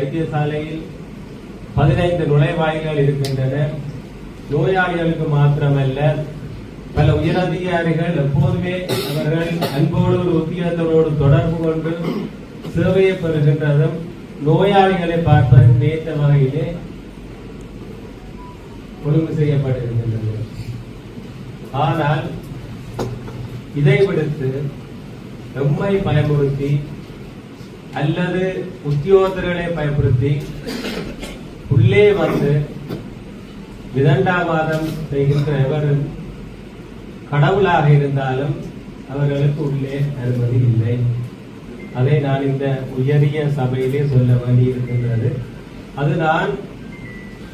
வைத்தியசாலையில் பதினைந்து நுழைவாயில்கள் இருக்கின்றன. நோயாளிகளுக்கு மாத்திரமல்ல பல உயரதிகாரிகள் எப்போதுமே அவர்கள் அன்போடு ஒரு உத்தியோகத்தோடு தொடர்பு கொண்டு சேவையை பெறுகின்றதும் நோயாளிகளை பார்ப்பதும் நேர்த்த வகையிலே ஒழுங்கு செய்யப்பட்டிருக்கின்றது ஆனால் இதை விடுத்து எம்மை பயமுறுத்தி அல்லது உத்தியோகத்தர்களை பயன்படுத்தி உள்ளே வந்து விதண்டாவாதம் செய்கின்ற எவரும் கடவுளாக இருந்தாலும் அவர்களுக்கு உள்ளே அனுமதி இல்லை. அதை நான் இந்த உயரிய சபையிலே சொல்ல வேண்டியிருக்கின்றது. அது நான்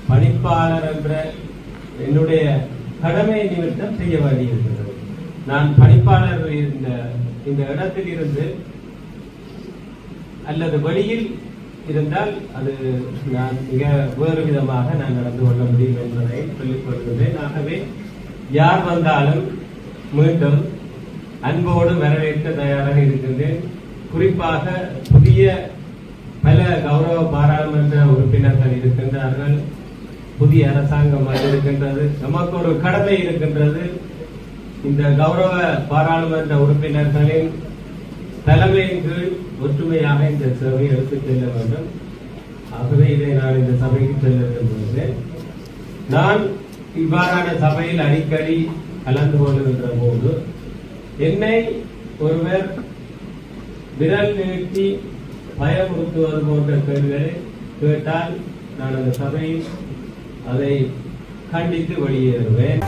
பணிப்பாளர் என்ற என்னுடைய கடமை நிமித்தம் செய்ய வேண்டியிருக்கிறது நான் பணிப்பாளர் இந்த இந்த இடத்தில் இருந்து அல்லது வெளியில் இருந்தால் அது நான் மிக வேறு விதமாக நான் நடந்து கொள்ள முடியும் என்பதை சொல்லிக் கொள்கிறேன் ஆகவே யார் வந்தாலும் மீண்டும் அன்போடு வரவேற்க தயாராக இருக்கின்றேன். குறிப்பாக புதிய பல கௌரவ பாராளுமன்ற உறுப்பினர்கள் இருக்கின்றார்கள். புதிய அரசாங்கம் வந்திருக்கின்றது நமக்கு ஒரு கடமை இருக்கின்றது. இந்த கௌரவ பாராளுமன்ற உறுப்பினர்களின் தலைமையின் கீழ் ஒற்றுமையாக இந்த சேவையை எடுத்துச் செல்ல வேண்டும். ஆகவே இதை நான் இந்த சபைக்கு செல்ல விரும்புகிறேன் நான் இவ்வாறான சபையில் அடிக்கடி கலந்து கொள்கின்ற போது என்னை ஒருவர் விரல் நீட்டி பயமுறுத்துவது போன்ற கேள்விகளை கேட்டால் நான் அந்த சபையில் அதை கண்டித்து வெளியேறுவேன்.